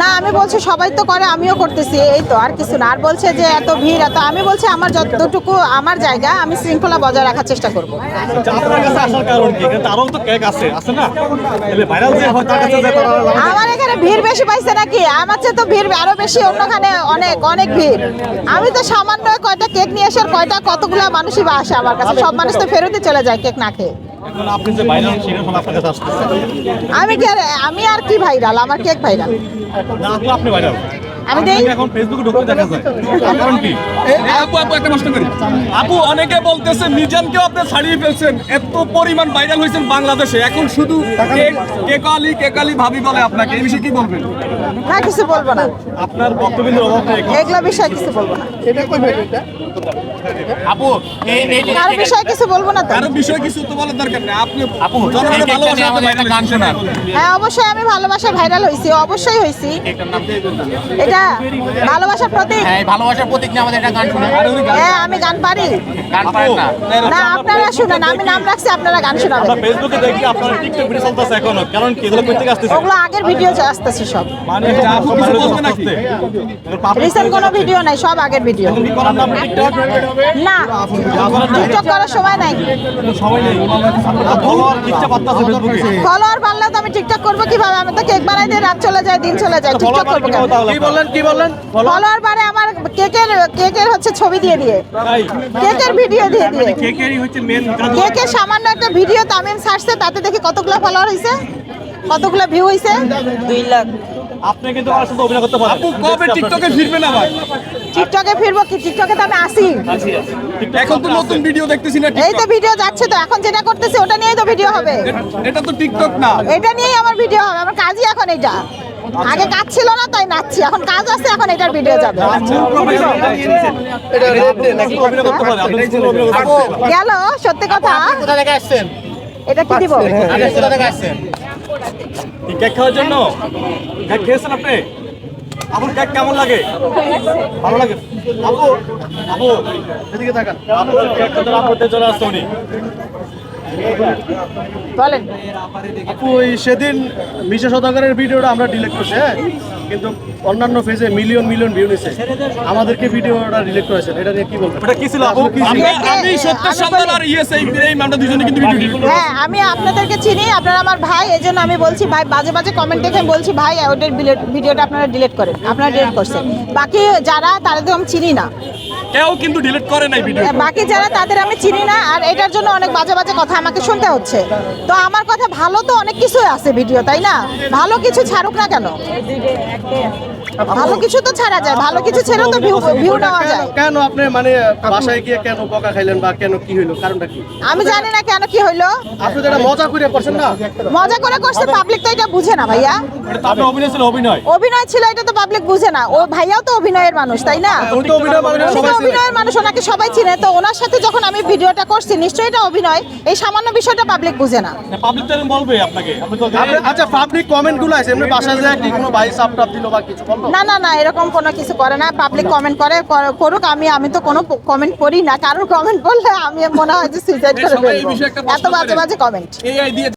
না আমি বলছি সবাই তো করে আমিও করতেছি এই তো আর কিছু না। আর বলছে যে এত ভিড় এত আমি বলছি আমার যতটুকু আমার জায়গা আমি শৃঙ্খলা বজায় রাখার চেষ্টা করব। আচ্ছা, আমার এখানে ভিড় বেশি পাইছে নাকি? আমার চেয়ে তো ভিড় আরও বেশি অন্যখানে অনেক অনেক ভিড়। আমি তো সামান্য কয়টা কেক নিয়ে আসার কয়টা কতগুলা মানুষই বা আসে আমার কাছে। সব মানুষ তো ফেরতই চলে যায় কেক না খেয়ে। আমি কি আর আমি আর কি ভাইরাল আমার কেক ভাইরাল না আপনি ভাইরাল আমি দেই এখন ফেসবুকে ঢুকতে দেখা যায়। কারণ কি? আপু আপু একটা প্রশ্ন করি। আপু অনেকে বলতেছে মিজানকেও আপনি ছাড়িয়ে ফেলছেন। এত পরিমাণ ভাইরাল হয়েছেন বাংলাদেশে। এখন শুধু কেকালি কেকালি ভাবি বলে আপনাকে। এই বিষয়ে কি বলবেন? না কিছু বলব না। আপনার বক্তব্যের অভাব নেই এগুলো বিষয়ে কিছু বলব না। আপু এই এই কারও বিষয়ে কিছু বলব না তো? কারও বিষয়ে কিছু তো বলার দরকার নেই। আপনি আপু জনগণের ভালোবাসা আমাদের গান শোনান। হ্যাঁ অবশ্যই আমি ভালোবাসা ভাইরাল হয়েছি অবশ্যই হয়েছি। নাম এটা ভালোবাসার প্রতীক। হ্যাঁ ভালোবাসার প্রতীক নিয়ে আমাদের একটা গান হ্যাঁ আমি গান পারি। গান পারেন না। না আপনারা শুনেন আমি নাম রাখছি আপনারা গান শোনাবেন। আমরা ফেসবুকে দেখি আপনার টিকটক ভিডিও চলতেছে এখনও। কারণ কি এগুলো কোথা থেকে আসতেছে? ওগুলো আগের ভিডিও আসতেছে সব। মানে নাকি? রিসেন্ট কোনো ভিডিও নাই সব আগের ভিডিও। না টিকটক করার সময় নাই। নেই। ফলোয়ার ফেসবুকে ফলোয়ার বাড়লে তো আমি টিকটক করব কীভাবে? আমি তো কেক বানাই দিয়ে রাত চলে যায় দিন চলে যায়। টিকটক করব কি বললেন? কি বললেন ফলোয়ার বাড়ে আমার কেকের কেকের হচ্ছে ছবি দিয়ে দিয়ে। কেকের ভিডিও দিয়ে দিয়ে। কেকেরই হচ্ছে মেন কেকের সামান্য একটা ভিডিও তামিম ছাড়ছে তাতে দেখি কতগুলো ফলোয়ার হয়েছে কতগুলো ভিউ হয়েছে দুই লাখ। আপনি কিন্তু আমার সাথে অভিনয় করতে পারেন আপু কবে টিকটকে ফিরবেন আবার টিকটকে ফিরবো কি? টিকটকে তো আমি আসি এখন তো নতুন ভিডিও দেখতেছি না এই তো ভিডিও যাচ্ছে তো এখন যেটা করতেছি ওটা নিয়েই তো ভিডিও হবে। এটা তো টিকটক না। এটা নিয়েই আমার ভিডিও হবে আমার কাজই এখন এটা। আগে কাজ ছিল না তাই নাচছি। এখন কাজ আছে এখন এটার ভিডিও যাবে। অভিনয় করতে পারেন আপনি কিন্তু অভিনয় করতে পারেন গেল সত্যি কথা? কোথা থেকে আসছেন? এটা কি দিব? আপনি কোথা থেকে আসছেন? কি কেক খাওয়ার জন্য? কেক খেয়েছেন আপনি? আপনার কেক কেমন লাগে? ভালো লাগে? আপু আপু এদিকে তাকান। আপনার কেক তো আপনাদের চলে আসছে উনি। বলেন। ওই সেদিন মিশা সদাগরের ভিডিওটা আমরা ডিলিট করছি হ্যাঁ? কিন্তু অন্যান্য ফেজে মিলিয়ন মিলিয়ন ভিউ নিছে। আমাদেরকে ভিডিওটা ডিলিট করেছেন এটা নিয়ে কি বলবেন? এটা কি ছিল? আমি সত্য সন্ধান আর ইয়েস এই এই আমরা দুজনে কিন্তু ভিডিও হ্যাঁ আমি আপনাদেরকে চিনি আপনারা আমার ভাই এই জন্য আমি বলছি ভাই বাজে বাজে কমেন্ট দেখে বলছি ভাই ওদের ভিডিওটা আপনারা ডিলিট করেন আপনারা ডিলিট করছেন। বাকি যারা তাদের তো আমি চিনি না। কেউ কিন্তু ডিলিট করে নাই ভিডিও বাকি যারা তাদের আমি চিনি না আর এটার জন্য অনেক বাজে বাজে কথা আমাকে শুনতে হচ্ছে। তো আমার কথা ভালো তো অনেক কিছুই আছে ভিডিও তাই না? ভালো কিছু ছাড়ুক না কেন? ভালো কিছু তো ছাড়া যায় ভালো কিছু ছেড়েও তো ভিউ ভিউ নেওয়া যায়। কেন আপনি মানে বাসায় গিয়ে কেন বকা খাইলেন বা কেন কি হইল? কারণটা কি? আমি জানি না কেন কি হইল। আপনি যেটা মজা করে করছেন না? মজা করে করছে পাবলিক তো এটা বুঝে না ভাইয়া। অভিনয় ছিল অভিনয়। অভিনয় ছিল এটা তো পাবলিক বুঝে না। ও ভাইয়াও তো অভিনয়ের মানুষ তাই না? উনি তো সবাই। অভিনয়ের মানুষ ওনাকে সবাই চিনে। তো ওনার সাথে যখন আমি ভিডিওটা করছি নিশ্চয়ই এটা অভিনয়। এই সামান্য বিষয়টা পাবলিক বুঝে না। পাবলিক তো বলবে আপনাকে। আচ্ছা পাবলিক কমেন্টগুলো আছে এমনি বাসায় যায় কি কোনো ভাই সাপটাপ দিল বা কিছু? না না না এরকম কোনো কিছু করে না পাবলিক কমেন্ট করে করুক আমি আমি তো কোনো কমেন্ট করি না কারোর কমেন্ট করলে আমি মনে হয় যে সুইসাইড করে এত বাজে। বাজে কমেন্ট